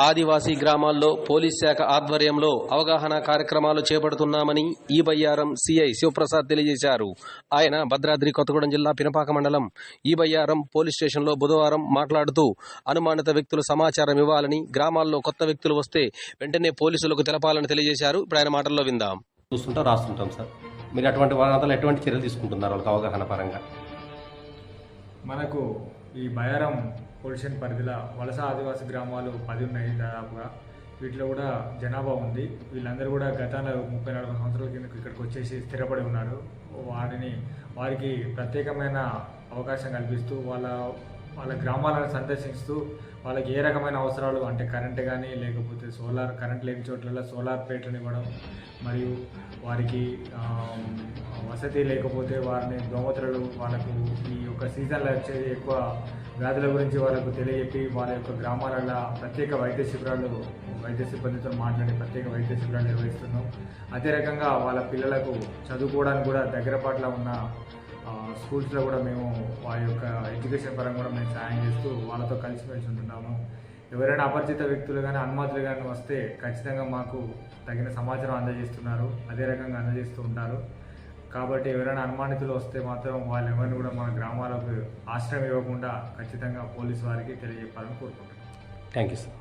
ఆదివాసీ గ్రామాల్లో పోలీస్ శాఖ ఆధ్వర్యంలో అవగాహన కార్యక్రమాలు చేపడుతున్నామని ఈ బయ్యారం సిఐ శివప్రసాద్ తెలియజేశారు. ఆయన భద్రాద్రి కొత్తగూడెం జిల్లా పినపాక మండలం ఈ బయ్యారం పోలీస్ స్టేషన్లో బుధవారం మాట్లాడుతూ అనుమానిత వ్యక్తులు సమాచారం ఇవ్వాలని గ్రామాల్లో కొత్త వ్యక్తులు వస్తే వెంటనే పోలీసులకు తెలపాలని తెలియజేశారు. ఇప్పుడు ఆయన మాటల్లో విందాం. చూస్తుంటాం రాస్తుంటాం సార్. మీరు అటువంటి వారంతాలు ఎటువంటి చర్యలు తీసుకుంటున్నారు వాళ్ళకి అవగాహన పరంగా? మనకు ఈ బయారం పొల్యూషన్ పరిధిలో వలస ఆదివాసీ గ్రామాలు పది ఉన్నాయి దాదాపుగా. వీటిలో కూడా జనాభా ఉంది. వీళ్ళందరూ కూడా గతంలో ముప్పై నలభై సంవత్సరాల కింద ఇక్కడికి వచ్చేసి స్థిరపడి ఉన్నారు. వారిని వారికి ప్రత్యేకమైన అవకాశం కల్పిస్తూ వాళ్ళ వాళ్ళ గ్రామాలను సందర్శిస్తూ వాళ్ళకి ఏ రకమైన అవసరాలు అంటే కరెంట్ కానీ లేకపోతే సోలార్ కరెంట్ లేని చోట్ల సోలార్ ప్లేట్లను ఇవ్వడం మరియు వారికి వసతి లేకపోతే వారిని దోమతెరలు వాళ్ళకు ఈ యొక్క సీజన్లో వచ్చేది ఎక్కువ వ్యాధుల గురించి వాళ్ళకు తెలియజెప్పి వాళ్ళ యొక్క గ్రామాలలో ప్రత్యేక వైద్య శిబిరాలు వైద్య సిబ్బందితో మాట్లాడి ప్రత్యేక వైద్య శిబిరాలు నిర్వహిస్తున్నాం. అదే రకంగా వాళ్ళ పిల్లలకు చదువుకోవడానికి కూడా దగ్గర పట్ల ఉన్న స్కూల్స్లో కూడా మేము వారి యొక్క ఎడ్యుకేషన్ పరంగా కూడా మేము సాయం చేస్తూ వాళ్ళతో కలిసిమెలిసి ఉంటున్నాము. ఎవరైనా అపరిచిత వ్యక్తులు కానీ అనుమతులు కానీ వస్తే ఖచ్చితంగా మాకు తగిన సమాచారం అందజేస్తున్నారు. అదే రకంగా అందజేస్తూ ఉంటారు. కాబట్టి ఎవరైనా అనుమానితులు వస్తే మాత్రం వాళ్ళు ఎవరిని కూడా మన గ్రామాలకు ఆశ్రయం ఇవ్వకుండా ఖచ్చితంగా పోలీసు వారికి తెలియజెప్పాలని కోరుకుంటున్నాం. Thank you sir